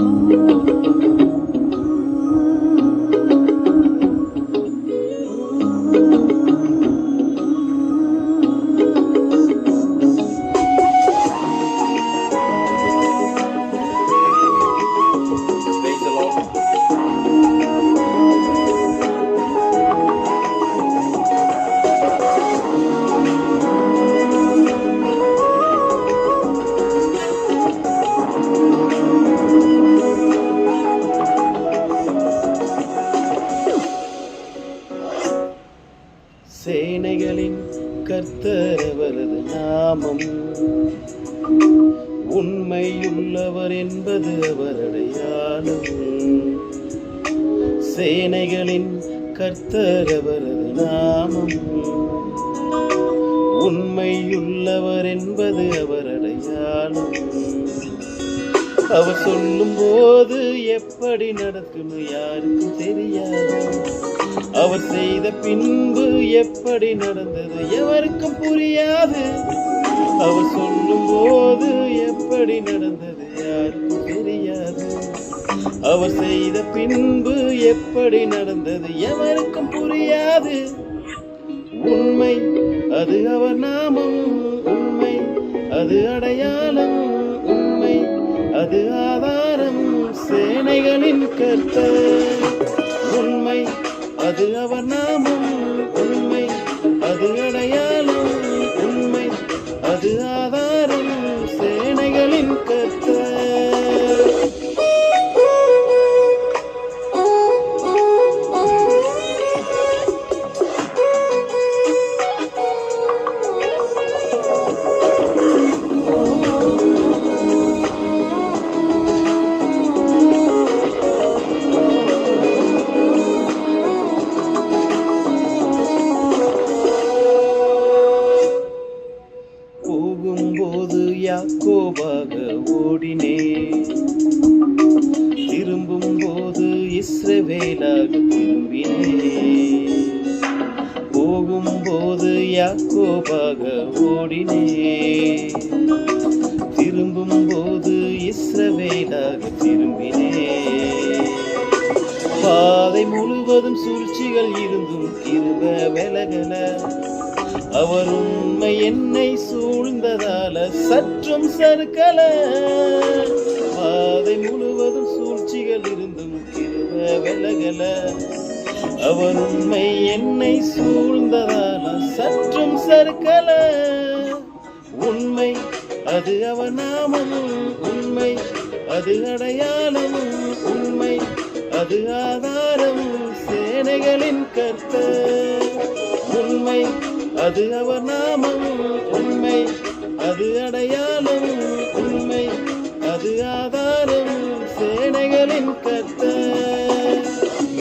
Oh. சேனைகளின் கர்த்தர் அவரது நாமம். உண்மையுள்ளவர் என்பது அவரடையாளம் சேனைகளின் கர்த்தர் அவரது நாமம். உண்மையுள்ளவர் என்பது அவர் அவர் சொல்லும் போது எப்படி நடக்கும் யாருக்கும் தெரியாது. அவர் செய்த பின்பு எப்படி நடந்தது எவருக்கும் புரியாது. அவர் சொல்லும் போது எப்படி நடந்தது யாருக்கும் தெரியாது. அவர் செய்த பின்பு எப்படி நடந்தது எவருக்கும் புரியாது. உண்மை அது அவர் நாமம் உண்மை அது அடையாளம் உண்மை அது ஆதாரம் சேனைகளின் கர்த்தர் அது அவர் போகும்போது யாக்கோபாக ஓடினே திரும்பும் போது இஸ்ரவேலாக திரும்பினே போகும்போது யாக்கோபாக ஓடினே திரும்பும் போது இஸ்ரவேலாக திரும்பினே பாதை முழுவதும் சூழ்ச்சிகள் இருந்தும் கிருப விலகல. அவர் உண்மை என்னை சூழ்ந்ததால சற்றும் சறுக்கல. பாதை முழுவதும் சூழ்ச்சிகள் இருந்தும் கிருப விலகல அவர் உண்மை என்னை சூழ்ந்ததால சற்றும் சறுக்கல. உண்மை அது அவர் நாமம் உண்மை அது அடையாளம் உண்மை அது ஆதாரம் சேனைகளின் கர்த்தர். அது அவர் நாமம் உண்மை அது அடையாளம்.